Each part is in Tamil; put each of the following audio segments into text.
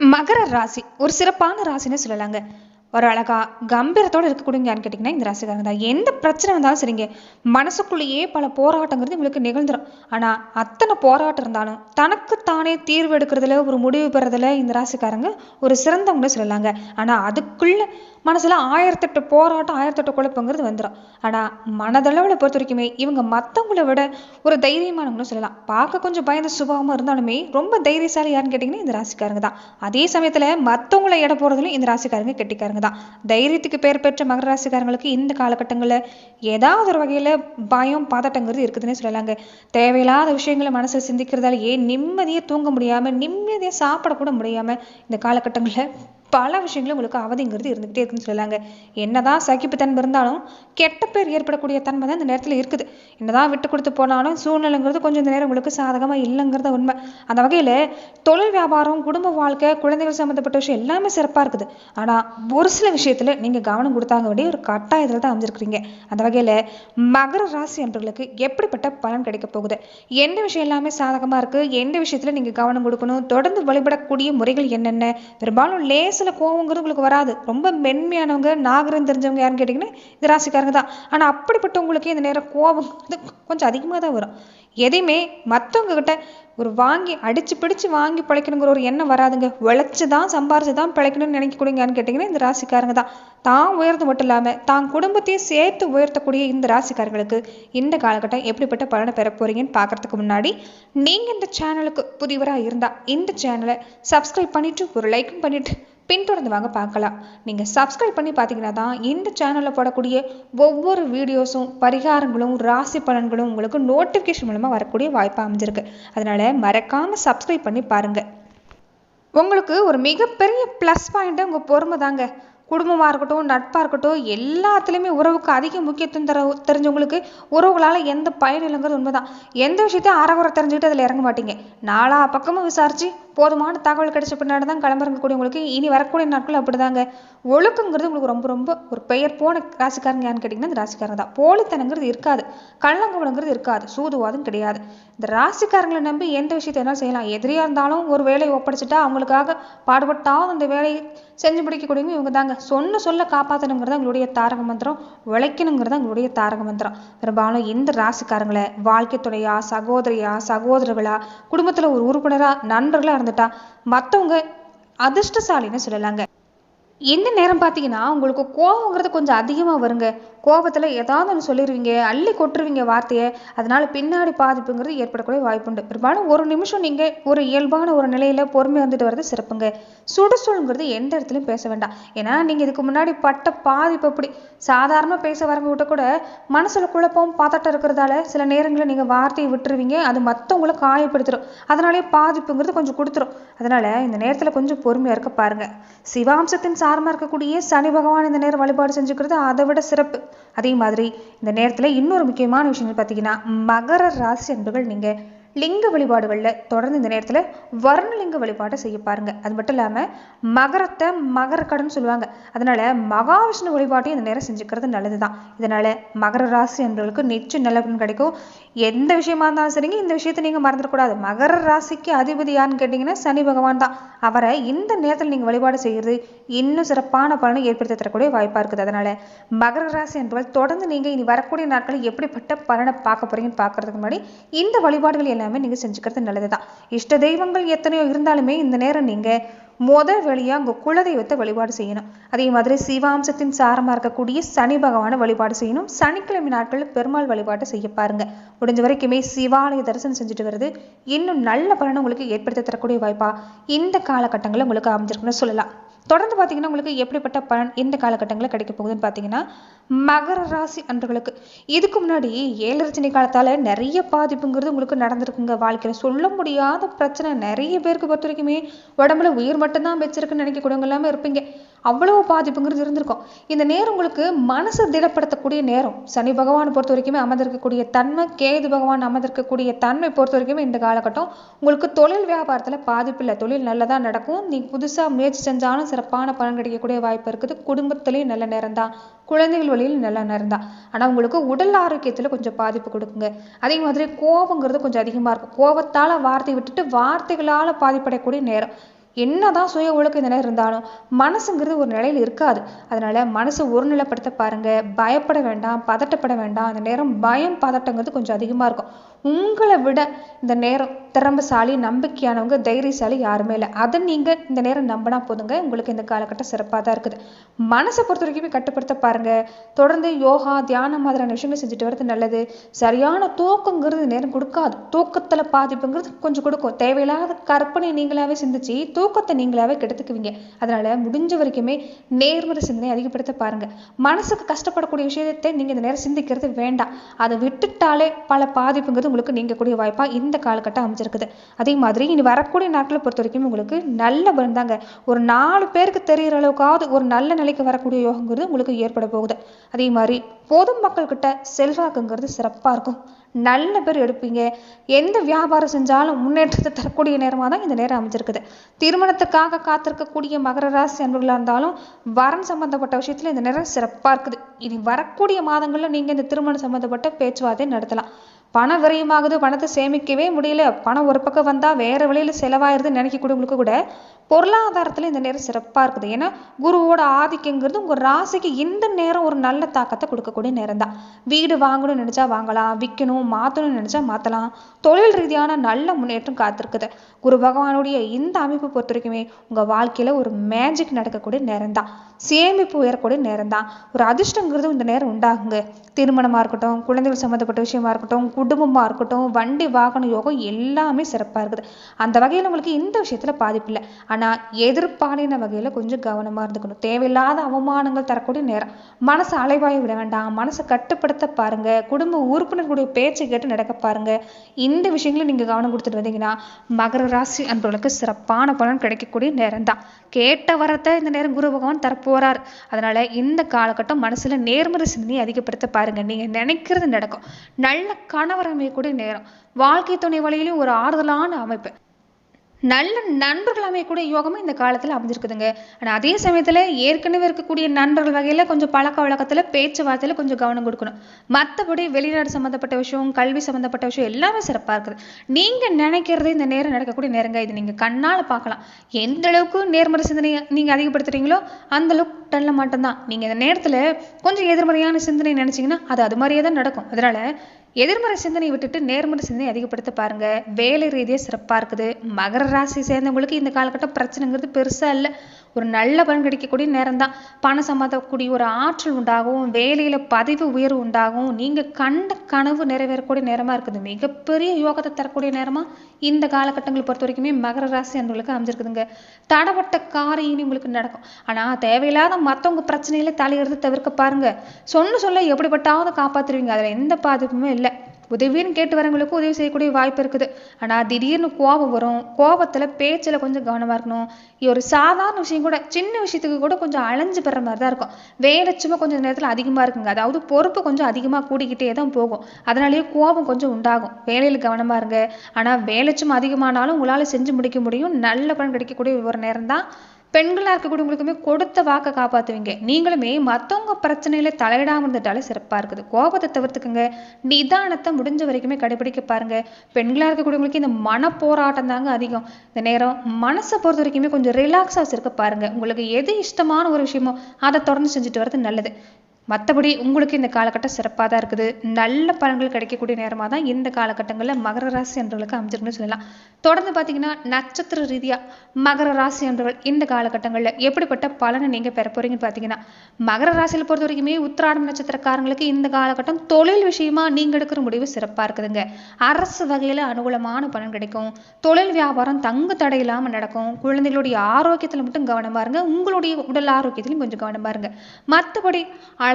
மகர ராசி. ஒரு சிறப்பான ராசின்னு சொல்லலாங்க. ஒரு அழகா கம்பீரத்தோடு இருக்கக்கூடியன்னு கேட்டிங்கன்னா இந்த ராசிக்காரங்க தான். எந்த பிரச்சனை வந்தாலும் சரிங்க. மனசுக்குள்ளேயே பல போராட்டங்கிறது உங்களுக்கு நிகழ்ந்துடும் ஆனால் அத்தனை போராட்டம் இருந்தாலும் தனக்கு தானே தீர்வு எடுக்கிறதுல ஒரு முடிவு பெறதுல இந்த ராசிக்காரங்க ஒரு சிறந்தவங்க சொல்லலாங்க. ஆனால் அதுக்குள்ளே மனசில் ஆயிரத்தெட்டு போராட்டம் ஆயிரத்தெட்டு குழப்பங்கிறது வந்துடும் ஆனால் மனதளவில் பொறுத்த வரைக்குமே இவங்க மற்றவங்கள விட ஒரு தைரியமானவங்களும் சொல்லலாம். பார்க்க கொஞ்சம் பயந்த சுபாவமாக இருந்தாலுமே ரொம்ப தைரியசாலி யாருன்னு கேட்டிங்கன்னா இந்த ராசிக்காரங்க தான். அதே சமயத்தில் மற்றவங்கள எடை போகிறதுலையும் இந்த ராசிக்காரங்க கெட்டிக்காரங்க தான். தைரியத்துக்கு பேர் பெற்ற மகர ராசிக்காரங்களுக்கு இந்த காலகட்டங்களில் ஏதாவது ஒரு வகையில் பயம் பதட்டங்கிறது இருக்குதுன்னே சொல்லலாங்க. தேவையில்லாத விஷயங்களை மனசில் சிந்திக்கிறதாலேயே நிம்மதியாக தூங்க முடியாமல் நிம்மதியாக சாப்பிடக்கூட முடியாமல் இந்த காலகட்டங்களில் பல விஷயங்களும் உங்களுக்கு அவதிங்கிறது இருந்துகிட்டே இருக்குன்னு சொல்லலாங்க. என்னதான் சகிப்புத்தன்மை இருந்தாலும் கெட்ட பேர் ஏற்படக்கூடிய தன்மை தான் இந்த நேரத்தில் இருக்குது. என்னதான் விட்டு கொடுத்து போனாலும் சூழ்நிலைங்கிறது கொஞ்சம் இந்த நேரம் உங்களுக்கு சாதகமாக இல்லைங்கிறத உண்மை. அந்த வகையில் தொழில் வியாபாரம் குடும்ப வாழ்க்கை குழந்தைகள் சம்மந்தப்பட்ட விஷயம் எல்லாமே சிறப்பாக இருக்குது. ஆனால் ஒரு சில விஷயத்தில் நீங்கள் கவனம் கொடுத்தாங்க வேண்டிய ஒரு கட்டாயத்தில் தான் அமைஞ்சிருக்கிறீங்க. அந்த வகையில் மகர ராசி அன்பர்களுக்கு எப்படிப்பட்ட பலன் கிடைக்க போகுது? எந்த விஷயம் எல்லாமே சாதகமாக இருக்குது எந்த விஷயத்தில் நீங்கள் கவனம் கொடுக்கணும்? தொடர்ந்து வழிபடக்கூடிய முறைகள் என்னென்ன? பெரும்பாலும் லேசில் கோவங்கிறது உங்களுக்கு வராது. ரொம்ப மென்மையானவங்க நாகரம் தெரிஞ்சவங்க யாருன்னு கேட்டிங்கன்னா இந்த ராசிக்காரங்க தான். ஆனால் அப்படிப்பட்டவங்களுக்கு இந்த நேரம் கோபம் கொஞ்சம் அதிகமாக தான் வரும். எதையுமே மற்றவங்க கிட்ட ஒரு வாங்கி அடிச்சு பிடிச்சு வாங்கி பிழைக்கணுங்கிற ஒரு எண்ணம் வராதுங்க. உழைச்சி தான் சம்பாரிச்சு தான் பிழைக்கணும்னு நினைக்கக்கூடியங்கன்னு கேட்டிங்கன்னா இந்த ராசிக்காரங்க தான். தான் உயர்ந்து மட்டும் இல்லாமல் தான் குடும்பத்தையும் சேர்த்து உயர்த்தக்கூடிய இந்த ராசிக்காரங்களுக்கு இந்த காலகட்டம் எப்படிப்பட்ட பலனை பெற போறீங்கன்னு பார்க்குறதுக்கு முன்னாடி நீங்கள் இந்த சேனலுக்கு புதியவராக இருந்தால் இந்த சேனலை சப்ஸ்கிரைப் பண்ணிட்டு ஒரு லைக்கும் பண்ணிட்டு பின்தொடர்ந்து வாங்க பார்க்கலாம். நீங்கள் சப்ஸ்கிரைப் பண்ணி பார்த்தீங்கன்னா தான் இந்த சேனலில் போடக்கூடிய ஒவ்வொரு வீடியோஸும் பரிகாரங்களும் ராசி பலன்களும் உங்களுக்கு நோட்டிஃபிகேஷன் மூலமாக வரக்கூடிய வாய்ப்பாக அமைஞ்சிருக்கு. அதனால் மறக்காமல் சப்ஸ்கிரைப் பண்ணி பாருங்கள் உங்களுக்கு ஒரு மிகப்பெரிய ப்ளஸ் பாயிண்ட்டு உங்கள் பொறுமை தாங்க. குடும்பமாக இருக்கட்டும் நட்பாக இருக்கட்டும் எல்லாத்துலேயுமே உறவுக்கு அதிக முக்கியத்துவம் தர தெரிஞ்சவங்களுக்கு உறவுகளால் எந்த பயன் இல்லைங்கிறது உண்மைதான். எந்த விஷயத்தையும் அறகுறை தெரிஞ்சுக்கிட்டு அதில் இறங்க மாட்டீங்க. நாலா பக்கமும் விசாரித்து போதுமான தகவல் கிடைச்ச பின்னாடி தான் கிளம்புறக்கூடியவங்களுக்கு இனி வரக்கூடிய நாட்கள் அப்படிதாங்க. ஒழுக்கங்கிறது உங்களுக்கு ரொம்ப ரொம்ப ஒரு பெயர் போன ராசிக்காரங்க யாருன்னு கேட்டிங்கன்னா இந்த ராசிக்காரங்க தான். போலித்தனங்கிறது இருக்காது. கள்ளங்கவனங்கிறது இருக்காது. சூதுவாதும் கிடையாது. இந்த ராசிக்காரங்களை நம்பி எந்த விஷயத்தை வேணாலும் செய்யலாம். எதிரியாக இருந்தாலும் ஒரு வேலையை ஒப்படைச்சிட்டா அவங்களுக்காக பாடுபட்டாலும் அந்த வேலையை செஞ்சு முடிக்கக்கூடியவங்க இவங்க தாங்க சொன்ன சொல்ல காப்பாற்றணுங்கிறது உங்களுடைய தாரக மந்திரம். உழைக்கணுங்கிறது உங்களுடைய தாரக மந்திரம். பெரும்பாலும் இந்த ராசிக்காரங்களை வாழ்க்கை துணையா சகோதரியா சகோதரர்களா குடும்பத்தில் ஒரு உறுப்பினராக நண்பர்களாக நடந்துட்டா மற்றவங்க அதிர்ஷ்டசாலின்னு சொல்லலாங்க. இந்த நேரம் பார்த்தீங்கன்னா உங்களுக்கு கோபங்கிறது கொஞ்சம் அதிகமாக வருங்க. கோபத்தில் ஏதாவது ஒன்று சொல்லிடுவீங்க அள்ளி கொட்டுருவீங்க வார்த்தையை அதனால் பின்னாடி பாதிப்புங்கிறது ஏற்படக்கூடிய வாய்ப்புண்டு பெரும்பாலும் ஒரு நிமிஷம் நீங்கள் ஒரு இயல்பான ஒரு நிலையில் பொறுமையாக வந்துட்டு வரது சிறப்புங்க. சுடுசொல்ங்கிறது எந்த இடத்துலையும் பேச வேண்டாம். ஏன்னா நீங்கள் இதுக்கு முன்னாடி பட்ட பாதிப்பு அப்படி. சாதாரணமாக பேச வரவங்க விட்ட கூட மனசில் குழப்பம் பதட்டம் இருக்கிறதால சில நேரங்களில் நீங்கள் வார்த்தையை விட்டுருவீங்க அது மற்றவங்கள காயப்படுத்திடும் அதனாலே பாதிப்புங்கிறது கொஞ்சம் கொடுத்துரும். அதனால் இந்த நேரத்தில் கொஞ்சம் பொறுமையாக இருக்க பாருங்கள் சிவாம்சத்தின் சாரமாக இருக்கக்கூடிய சனி பகவான் இந்த நேரம் வழிபாடு செஞ்சுக்கிறது அதை விட சிறப்பு. அதே மாதிரி இந்த நேரத்தில் இன்னொரு முக்கியமான விஷயங்கள் பார்த்தீங்கன்னா மகர ராசி அன்புகள் நீங்கள் லிங்க வழிபாடுகளில் தொடர்ந்து இந்த நேரத்தில் வர்ணலிங்க வழிபாட்டை செய்ய பாருங்க. அது மட்டும் இல்லாமல் மகரத்தை மகரக்கடன் சொல்லுவாங்க. அதனால மகாவிஷ்ணு வழிபாட்டையும் இந்த நேரம் செஞ்சுக்கிறது நல்லது தான் இதனால மகர ராசி என்பவர்களுக்கு நிச்சயம் நல்ல பலன் கிடைக்கும். எந்த விஷயமா இருந்தாலும் சரிங்க இந்த விஷயத்தை நீங்கள் மறந்துடக்கூடாது. மகர ராசிக்கு அதிபதி யாருன்னு கேட்டிங்கன்னா சனி பகவான் தான். அவரை இந்த நேரத்தில் நீங்கள் வழிபாடு செய்கிறது இன்னும் சிறப்பான பலனை ஏற்படுத்தி தரக்கூடிய வாய்ப்பாக இருக்குது. அதனால மகர ராசி என்பவர்கள் தொடர்ந்து நீங்கள் இனி வரக்கூடிய நாட்களில் எப்படிப்பட்ட பலனை பார்க்க போறீங்கன்னு பார்க்கறதுக்கு முன்னாடி இந்த வழிபாடுகள் எல்லாம் எல்லாமே நீங்கள் செஞ்சுக்கிறது நல்லது தான் இஷ்ட தெய்வங்கள் எத்தனையோ இருந்தாலுமே இந்த நேரம் நீங்கள் முத வழியாக உங்கள் குலதெய்வத்தை வழிபாடு செய்யணும். அதே மாதிரி சிவாம்சத்தின் சாரமாக இருக்கக்கூடிய சனி பகவானை வழிபாடு செய்யணும். சனிக்கிழமை நாட்களில் பெருமாள் வழிபாட்டை செய்ய பாருங்க. முடிஞ்ச வரைக்குமே சிவாலய தரிசனம் செஞ்சுட்டு வருது இன்னும் நல்ல பலனை உங்களுக்கு ஏற்படுத்தி தரக்கூடிய வாய்ப்பா இந்த காலகட்டங்களில் உங்களுக்கு அமைஞ்சிருக்குன்னு சொல்லலாம். தொடர்ந்து பார்த்தீங்கன்னா உங்களுக்கு எப்படிப்பட்ட பலன் இந்த காலகட்டங்களில் கிடைக்க போகுதுன்னு பார்த்தீங்கன்னா மகர ராசி அன்றுகளுக்கு இதுக்கு முன்னாடி ஏழரச்சனை காலத்தால் நிறைய பாதிப்புங்கிறது உங்களுக்கு நடந்திருக்குங்க. வாழ்க்கையில் சொல்ல முடியாத பிரச்சனை நிறைய பேருக்கு பொறுத்த வரைக்குமே உடம்புல உயிர் மட்டும்தான் வச்சிருக்குன்னு நினைக்கக்கூடியவங்க எல்லாமே இருப்பீங்க. அவ்வளவு பாதிப்புங்கிறது இருந்திருக்கும். இந்த நேரம் உங்களுக்கு மனசை திடப்படுத்தக்கூடிய நேரம். சனி பகவான் பொறுத்த வரைக்குமே அமர்ந்திருக்கக்கூடிய தன்மை கேது பகவான் அமர்ந்திருக்கக்கூடிய தன்மை பொறுத்த வரைக்குமே இந்த காலகட்டம். உங்களுக்கு தொழில் வியாபாரத்தில் பாதிப்பு இல்லை. தொழில் நல்லதாக நடக்கும். நீ புதுசாக முயற்சி செஞ்சாலும் சிறப்பான பலன் கிடைக்கக்கூடிய வாய்ப்பு இருக்குது. குடும்பத்துலேயும் நல்ல நேரம் தான் குழந்தைகள் வழியில் நல்ல நேரம் தான் ஆனால் உங்களுக்கு உடல் ஆரோக்கியத்தில் கொஞ்சம் பாதிப்பு கொடுக்குங்க. அதே மாதிரி கோபங்கிறது கொஞ்சம் அதிகமாக இருக்கும். கோபத்தால் வார்த்தை விட்டுட்டு வார்த்தைகளால் பாதிப்படையக்கூடிய நேரம். என்னதான் சுய ஒழுக்க இந்த நேரம் இருந்தாலும் மனசுங்கிறது ஒரு நிலையில் இருக்காது. அதனால மனசை ஒருநிலைப்படுத்த பாருங்க. பயப்பட வேண்டாம் பதட்டப்பட வேண்டாம். அந்த நேரம் பயம் பதட்டங்கிறது கொஞ்சம் அதிகமாக இருக்கும். உங்களை விட இந்த நேரம் திறம்பசாலி நம்பிக்கையானவங்க தைரியசாலி யாருமே இல்லை. அதை நீங்கள் இந்த நேரம் நம்பினா போதுங்க. உங்களுக்கு இந்த காலகட்டம் சிறப்பாக தான் இருக்குது. மனசை பொறுத்த வரைக்குமே கட்டுப்படுத்த பாருங்கள் தொடர்ந்து யோகா தியானம் மாதிரியான விஷயங்கள் செஞ்சுட்டு வரது நல்லது. சரியான தூக்கங்கிறது நேரம் கொடுக்காது. தூக்கத்தில் பாதிப்புங்கிறது கொஞ்சம் கொடுக்கும். தேவையில்லாத கற்பனை நீங்களாகவே சிந்திச்சு தூக்கத்தை நீங்களாகவே கெடுத்துக்குவீங்க. அதனால் முடிஞ்ச வரைக்குமே நேர்மறை சிந்தனை அதிகப்படுத்த பாருங்கள் மனசுக்கு கஷ்டப்படக்கூடிய விஷயத்தை நீங்கள் இந்த நேரம் சிந்திக்கிறது வேண்டாம். அதை விட்டுட்டாலே பல பாதிப்புங்கிறது உங்களுக்கு நீங்கக்கூடிய வாய்ப்பா இந்த காலகட்டம் அமைஞ்சிருக்குது. அதே மாதிரி இனி வரக்கூடிய நாட்களை பொறுத்த வரைக்கும் உங்களுக்கு நல்ல பலன் தாங்க. ஒரு நாலு பேருக்கு தெரிகிற அளவுக்காவது ஒரு நல்ல நிலைக்கு வரக்கூடிய யோகங்கிறது உங்களுக்கு ஏற்பட போகுது. அதே மாதிரி பொது மக்கள்கிட்ட செல்வாக்குங்கிறது சிறப்பாக இருக்கும். நல்ல பேர் எடுப்பீங்க. எந்த வியாபாரம் செஞ்சாலும் முன்னேற்றத்தை தரக்கூடிய நேரமாக தான் இந்த நேரம் அமைஞ்சிருக்குது. திருமணத்துக்காக காத்திருக்கக்கூடிய மகர ராசி அன்பர்களாக இருந்தாலும் வரன் சம்பந்தப்பட்ட விஷயத்தில் இந்த நேரம் சிறப்பாக இருக்குது. இனி வரக்கூடிய மாதங்களில் நீங்கள் இந்த திருமணம் சம்பந்தப்பட்ட பேச்சுவார்த்தை நடத்தலாம். பணம் விரயமாகுது பணத்தை சேமிக்கவே முடியல. பணம் ஒரு பக்கம் வந்தால் வேறு வழியில் செலவாயிருதுன்னு நினைக்கக்கூடியவங்களுக்கு கூட பொருளாதாரத்தில் இந்த நேரம் சிறப்பாக இருக்குது. ஏன்னா குருவோட ஆதிக்கங்கிறது உங்கள் ராசிக்கு இந்த நேரம் ஒரு நல்ல தாக்கத்தை கொடுக்கக்கூடிய நேரம் தான் வீடு வாங்கணும்னு நினச்சா வாங்கலாம் விற்கணும் மாற்றணும்னு நினச்சா மாற்றலாம் தொழில் ரீதியான நல்ல முன்னேற்றம் காத்திருக்குது. குரு பகவானுடைய இந்த அமைப்பு பொறுத்த வரைக்குமே உங்கள் வாழ்க்கையில் ஒரு மேஜிக் நடக்கக்கூடிய நேரம் தான் சேமிப்பு உயரக்கூடிய நேரம் தான் ஒரு அதிர்ஷ்டங்கிறது இந்த நேரம் உண்டாகுங்க. திருமணமாக இருக்கட்டும் குழந்தைகள் சம்மந்தப்பட்ட விஷயமா இருக்கட்டும் குடும்பமாக இருக்கட்டும் வண்டி வாகன யோகம் எல்லாமே சிறப்பாக இருக்குது. அந்த வகையில் உங்களுக்கு இந்த விஷயத்தில் பாதிப்பு இல்லை. ஆனால் எதிர்பாலின வகையில் கொஞ்சம் கவனமாக இருந்துக்கணும். தேவையில்லாத அவமானங்கள் தரக்கூடிய நேரம். மனசை அலைவாய விட வேண்டாம். மனசை கட்டுப்படுத்த பாருங்க. குடும்ப உறுப்பினர்களுடைய பேச்சு கேட்டு நடக்க பாருங்க. இந்த விஷயங்களை நீங்கள் கவனம் கொடுத்துட்டு வந்தீங்கன்னா மகர ராசி அன்பர்களுக்கு சிறப்பான பலன் கிடைக்கக்கூடிய நேரம் தான் கேட்ட வரத்தை இந்த நேரம் குரு பகவான் தரப்போறார். அதனால இந்த காலகட்டம் மனசுல நேர்மறை சிந்தனையை அதிகப்படுத்த பாருங்க. நீங்க நினைக்கிறது நடக்கும். நல்ல கணவர் அமையக்கூடிய நேரம். வாழ்க்கை துணை வழியிலும் ஒரு ஆறுதலான அமைப்பு. நல்ல நண்பர்கள் அமையக்கூடிய யோகமும் இந்த காலத்தில் அமைஞ்சிருக்குதுங்க. ஆனால் அதே சமயத்தில் ஏற்கனவே இருக்கக்கூடிய நண்பர்கள் வகையில் கொஞ்சம் பழக்க வழக்கத்தில் பேச்சுவார்த்தையில் கொஞ்சம் கவனம் கொடுக்கணும். மற்றபடி வெளிநாடு சம்மந்தப்பட்ட விஷயம் கல்வி சம்மந்தப்பட்ட விஷயம் எல்லாமே சிறப்பாக இருக்குது. நீங்கள் நினைக்கிறது இந்த நேரம் நடக்கக்கூடிய நேரங்க இது. நீங்கள் கண்ணால் பார்க்கலாம். எந்த அளவுக்கு நேர்மறை சிந்தனை நீங்கள் அதிகப்படுத்துறீங்களோ அந்த டன்னில் மட்டும்தான். நீங்கள் இந்த நேரத்தில் கொஞ்சம் எதிர்மறையான சிந்தனை நினச்சிங்கன்னா அது அது மாதிரியே தான் நடக்கும். அதனால் எதிர்மறை சிந்தனை விட்டுட்டு நேர்மறை சிந்தனை அதிகப்படுத்த பாருங்க. வேலை ரீதியாக சிறப்பாக இருக்குது. மகர ராசி சேர்ந்தவங்களுக்கு இந்த காலகட்டம் பிரச்சனைங்கிறது பெருசாக இல்லை. ஒரு நல்ல பலன் கிடைக்கக்கூடிய நேரம் தான் பணம் சம்மந்தக்கூடிய ஒரு ஆற்றல் உண்டாகும் வேலையில் பதிவு உயர்வு உண்டாகும் நீங்கள் கண்ட கனவு நிறைவேறக்கூடிய நேரமாக இருக்குது. மிகப்பெரிய யோகத்தை தரக்கூடிய நேரமாக இந்த காலகட்டங்களை பொறுத்த வரைக்குமே மகர ராசி அன்பர்களுக்கு அமைஞ்சிருக்குதுங்க. தடப்பட்ட காரியம் உங்களுக்கு நடக்கும். ஆனால் தேவையில்லாத மற்றவங்க பிரச்சனையில தலையிறது தவிர்க்க பாருங்க. சொன்ன சொல்ல எப்படிப்பட்டாவது காப்பாற்றுவீங்க அதில் எந்த பாதிப்புமே இல்லை. உதவின்னு கேட்டு வரவங்களுக்கும் உதவி செய்யக்கூடிய வாய்ப்பு இருக்குது. ஆனால் திடீர்னு கோபம் வரும். கோபத்தில் பேச்சில் கொஞ்சம் கவனமாக இருக்கணும். ஒரு சாதாரண விஷயம் கூட சின்ன விஷயத்துக்கு கூட கொஞ்சம் அலைஞ்சு பெற மாதிரி தான் இருக்கும். வேலை சும்மா கொஞ்சம் நேரத்தில் அதிகமாக இருக்குங்க. அதாவது பொறுப்பு கொஞ்சம் அதிகமாக கூடிக்கிட்டே தான் போகும். அதனாலேயே கோபம் கொஞ்சம் உண்டாகும். வேலையில் கவனமாக இருங்க. ஆனால் வேலை சும்மா அதிகமானாலும் உங்களால் செஞ்சு முடிக்க முடியும். நல்ல பலன் கிடைக்கக்கூடிய ஒரு நேரம் தான் பெண்களாக இருக்கக்கூடியவங்களுக்குமே கொடுத்த வாக்கை காப்பாற்றுவீங்க நீங்களுமே மற்றவங்க பிரச்சனையில் தலையிடாமல் இருந்துட்டாலே சிறப்பாக இருக்குது. கோபத்தை தவிர்த்துக்குங்க. நிதானத்தை முடிஞ்ச வரைக்குமே கடைபிடிக்க பாருங்க. பெண்களாக இருக்கக்கூடியவங்களுக்கு இந்த மன போராட்டம் தாங்க அதிகம். இந்த நேரம் மனசை பொறுத்த வரைக்குமே கொஞ்சம் ரிலாக்ஸாக இருக்க பாருங்க. உங்களுக்கு எது இஷ்டமான ஒரு விஷயமோ அதை தொடர்ந்து செஞ்சுட்டு வர்றது நல்லது. மற்றபடி உங்களுக்கு இந்த காலகட்டம் சிறப்பாக தான் இருக்குது. நல்ல பலன்கள் கிடைக்கக்கூடிய நேரமாக தான் இந்த காலகட்டங்களில் மகர ராசி என்றவர்களுக்கு அமைஞ்சிருக்குன்னு சொல்லலாம். தொடர்ந்து பார்த்தீங்கன்னா நட்சத்திர ரீதியாக மகர ராசி என்றவர்கள் இந்த காலகட்டங்களில் எப்படிப்பட்ட பலனை நீங்கள் பெற போறீங்கன்னு பார்த்தீங்கன்னா மகர ராசியில் பொறுத்த வரைக்குமே உத்திராடம் நட்சத்திரக்காரங்களுக்கு இந்த காலகட்டம் தொழில் விஷயமா நீங்கள் எடுக்கிற முடிவு சிறப்பாக இருக்குதுங்க. அரசு வகையில் அனுகூலமான பலன் கிடைக்கும். தொழில் வியாபாரம் தங்கு தடை இல்லாமல் நடக்கும். குழந்தைகளுடைய ஆரோக்கியத்தில் மட்டும் கவனமாக இருங்க. உங்களுடைய உடல் ஆரோக்கியத்திலும் கொஞ்சம் கவனமாக இருங்க. மற்றபடி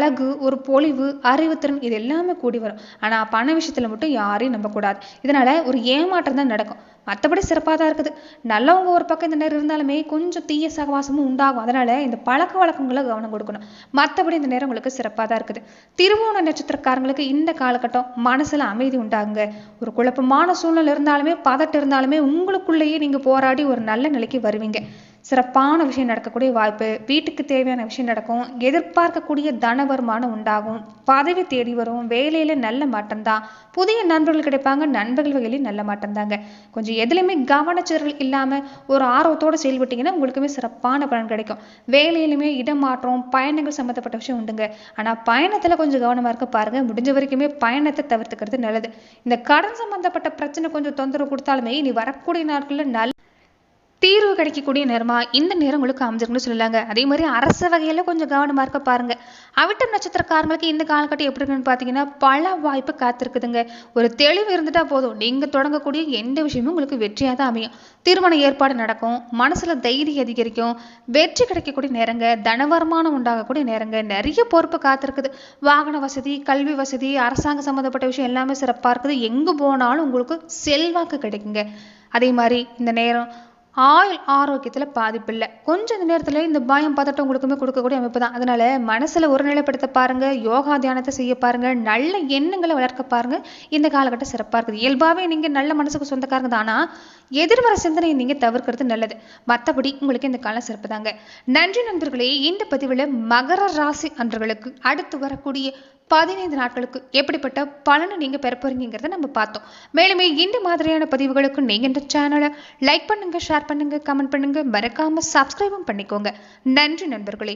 அழகு ஒரு பொலிவு அறிவுத்திறன் இது எல்லாமே கூடி வரும். ஆனால் பண விஷயத்தில் மட்டும் யாரையும் நம்பக்கூடாது இதனால ஒரு ஏமாற்றம் தான் நடக்கும். மற்றபடி சிறப்பாக தான் இருக்குது. நல்லவங்க ஒரு பக்கம் இந்த நேரம் இருந்தாலுமே கொஞ்சம் தீய சகவாசமும் உண்டாகும். அதனால இந்த பழக்க வழக்கங்களை கவனம் கொடுக்கணும். மற்றபடி இந்த நேரம் உங்களுக்கு சிறப்பாக தான் இருக்குது. திருவோண நட்சத்திரக்காரங்களுக்கு இந்த காலகட்டம் மனசில் அமைதி உண்டாகுங்க. ஒரு குழப்பமான சூழ்நிலை இருந்தாலுமே பதட்டம் இருந்தாலுமே உங்களுக்குள்ளேயே நீங்கள் போராடி ஒரு நல்ல நிலைக்கு வருவீங்க. சிறப்பான விஷயம் நடக்கக்கூடிய வாய்ப்பு வீட்டுக்கு தேவையான விஷயம் நடக்கும் எதிர்பார்க்கக்கூடிய தன வருமானம் உண்டாகும் பதவி தேடி வரும் வேலையில நல்ல மாற்றம்தான் புதிய நண்பர்கள் கிடைப்பாங்க நண்பர்கள் வகையிலும் நல்ல மாற்றம்தாங்க கொஞ்சம் எதுலையுமே கவனச்சிதறல் இல்லாம ஒரு ஆர்வத்தோட செயல்பட்டீங்கன்னா உங்களுக்குமே சிறப்பான பலன் கிடைக்கும். வேலையிலுமே இடமாற்றம் பயணங்கள் சம்மந்தப்பட்ட விஷயம் உண்டுங்க. ஆனா பயணத்துல கொஞ்சம் கவனமா இருக்க பாருங்க. முடிஞ்ச வரைக்குமே பயணத்தை தவிர்த்துக்கிறது நல்லது. இந்த கடன் சம்பந்தப்பட்ட பிரச்சனை கொஞ்சம் தொந்தரவு கொடுத்தாலுமே இனி வரக்கூடிய நாட்கள்ல நல்ல தீர்வு கிடைக்கக்கூடிய நேரமா இந்த நேரம் உங்களுக்கு அமைஞ்சிருக்குன்னு சொல்லலாங்க. அதே மாதிரி அரச வகையில கொஞ்சம் கவனமா இருக்க பாருங்க. அவிட்டம் நட்சத்திரக்காரங்களுக்கு இந்த காலகட்டம் எப்படி இருக்குன்னு பாத்தீங்கன்னா பல வாய்ப்பு காத்திருக்குதுங்க. ஒரு தெளிவு இருந்துட்டா போதும். நீங்க தொடங்கக்கூடிய எந்த விஷயமும் உங்களுக்கு வெற்றியா தான் அமையும். திருமண ஏற்பாடு நடக்கும். மனசுல தைரியம் அதிகரிக்கும். வெற்றி கிடைக்கக்கூடிய நேரங்க. தன வருமானம் உண்டாகக்கூடிய நேரங்க. நிறைய பொறுப்பு காத்திருக்குது. வாகன வசதி கல்வி வசதி அரசாங்க சம்மந்தப்பட்ட விஷயம் எல்லாமே சிறப்பா இருக்குது. எங்க போனாலும் உங்களுக்கு செல்வாக்கு கிடைக்குங்க. அதே மாதிரி இந்த நேரம் ஆயுள் ஆரோக்கியத்துல பாதிப்பு இல்லை. கொஞ்சம் நேரத்தில் நேரத்துல இந்த பயம் பதட்டம் உங்களுக்குமே கொடுக்கக்கூடிய அமைப்பு தான். அதனால மனசுல ஒருநிலைப்படுத்த பாருங்க யோகா தியானத்தை செய்ய பாருங்க நல்ல எண்ணங்களை வளர்க்க பாருங்க. இந்த காலகட்டம் சிறப்பா இருக்குது. இயல்பாவே நீங்க நல்ல மனசுக்கு சொந்தக்காரங்க தான். எதிர்மறை சிந்தனையை நீங்க தவிர்க்கிறது நல்லது. மற்றபடி உங்களுக்கு இந்த காலம் சிறப்பு தாங்க. நன்றி நண்பர்களே இந்த பதிவுல மகர ராசி அன்றர்களுக்கு அடுத்து வரக்கூடிய பதினைந்து நாட்களுக்கு எப்படிப்பட்ட பலனை நீங்க பெற போறீங்கிறத நம்ம பார்த்தோம். மேலுமே இந்த மாதிரியான பதிவுகளுக்கு நீங்க இந்த சேனலை லைக் பண்ணுங்க ஷேர் பண்ணுங்க கமெண்ட் பண்ணுங்க. மறக்காம சப்ஸ்கிரைபும் பண்ணிக்கோங்க. நன்றி நண்பர்களே.